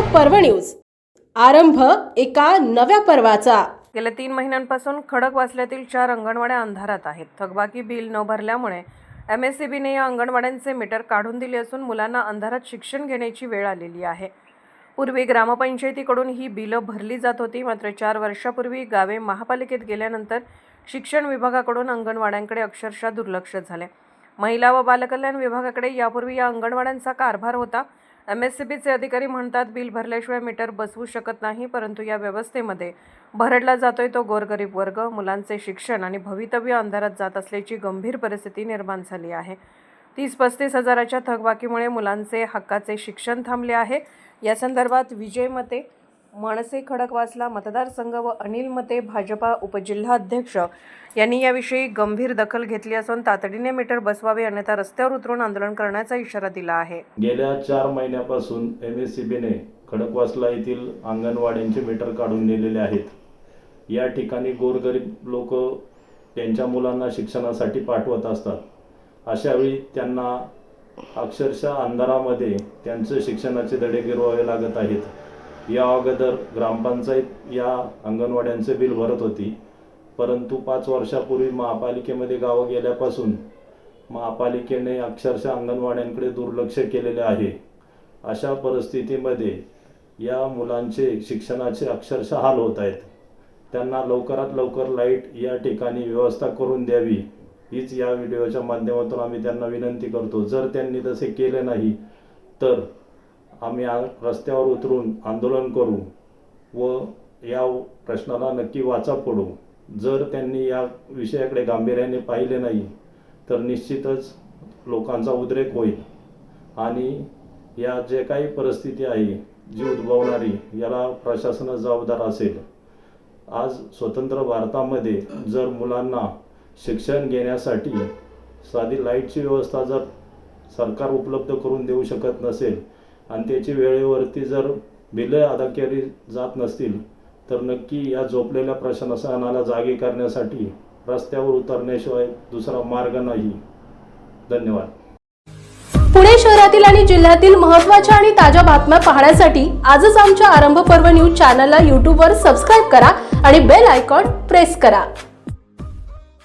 पर्व न्यूज. आरंभ एका नव्या पर्वाचा. गेल्या तीन महिन्यांपासून खडक वाचल्यातील चार अंगणवाड्या अंधारात आहेत. थकबाकी बिल न भरल्यामुळे एम एस सी बीने या अंगणवाड्यांचे मीटर काढून दिले असून मुलांना अंधारात शिक्षण घेण्याची वेळ आलेली आहे. पूर्वी ग्रामपंचायतीकडून ही बिलं भरली जात होती. मात्र चार वर्षापूर्वी गावे महापालिकेत गेल्यानंतर शिक्षण विभागाकडून अंगणवाड्यांकडे अक्षरशः दुर्लक्ष झाले. महिला व बालकल्याण विभागाकडे यापूर्वी या अंगणवाड्यांचा कारभार होता. एम एस सी बीचे अधिकारी म्हणतात बिल भरल्याशिवाय मीटर बसवू शकत नाही परंतु या व्यवस्थेमध्ये भरडला जातोय तो गोरगरीब वर्ग मुलांचे शिक्षण आणि भवितव्य अंधारात जात असल्याची गंभीर परिस्थिती निर्माण झाली आहे. तीस पस्तीस हजाराच्या थकबाकीमुळे मुलांचे हक्काचे शिक्षण थांबले आहे. या संदर्भात विजय मते मनसे खडकवासला मतदारसंघ व अनिल मते भाजपा उपजिल्हाध्यक्ष. यांनी याविषयी गंभीर दखल घेतली असून तातडीने मीटर बसवावे अन्यथा रस्त्यावर उतरून आंदोलन करण्याचा इशारा दिला आहे. गेल्या चार महिन्यापासून एम एस सी बीने खडकवासला येथील अंगणवाड्यांचे मीटर काढून नेलेले आहेत. या ठिकाणी गोरगरीब लोक त्यांच्या मुलांना शिक्षणासाठी पाठवत असतात. अशावेळी त्यांना अक्षरशः अंधारामध्ये त्यांचे शिक्षणाचे धडे गिरवावे लागत आहेत. या अगोदर ग्रामपंचायत या अंगणवाड्यांचे बिल भरत होती. परंतु पाच वर्षापूर्वी महापालिकेमध्ये गावं गेल्यापासून महापालिकेने अक्षरशः अंगणवाड्यांकडे दुर्लक्ष केलेले आहे. अशा परिस्थितीमध्ये या मुलांचे शिक्षणाचे अक्षरशः हाल होत आहेत. त्यांना लवकरात लवकर लाइट या ठिकाणी व्यवस्था करून द्यावी. हीच या व्हिडिओच्या माध्यमातून आम्ही त्यांना विनंती करतो. जर त्यांनी तसे केले नाही तर आम्ही रस्त्यावर उतरून आंदोलन करू व या प्रश्नाला नक्की वाचा पडू जर त्यांनी या विषयाकडे गांभीर्याने पाहिले नाही तर निश्चितच लोकांचा उद्रेक होईल. आणि या जे काही परिस्थिती आहे जी उद्भवणारी याला प्रशासन जबाबदार असेल. आज स्वतंत्र भारतामध्ये जर मुलांना शिक्षण घेण्यासाठी साधी लाईटची व्यवस्था जर सरकार उपलब्ध करून देऊ शकत नसेल आणि त्याची वेळेवरती जर बिलं अदा केली जात नसतील तर नक्की या झोपलेल्या प्रशासनाला जागे करण्यासाठी रस्त्यावर उतरण्याशिवाय दुसरा मार्ग नाही. धन्यवाद. पुणे शहरातील आणि जिल्ह्यातील महत्त्वाच्या आणि ताज्या बातम्या पाहण्यासाठी आजच आमच्या आरंभ पर्व न्यूज चॅनलला यूट्यूबवर सबस्क्राईब करा आणि बेल आयकॉन प्रेस करा.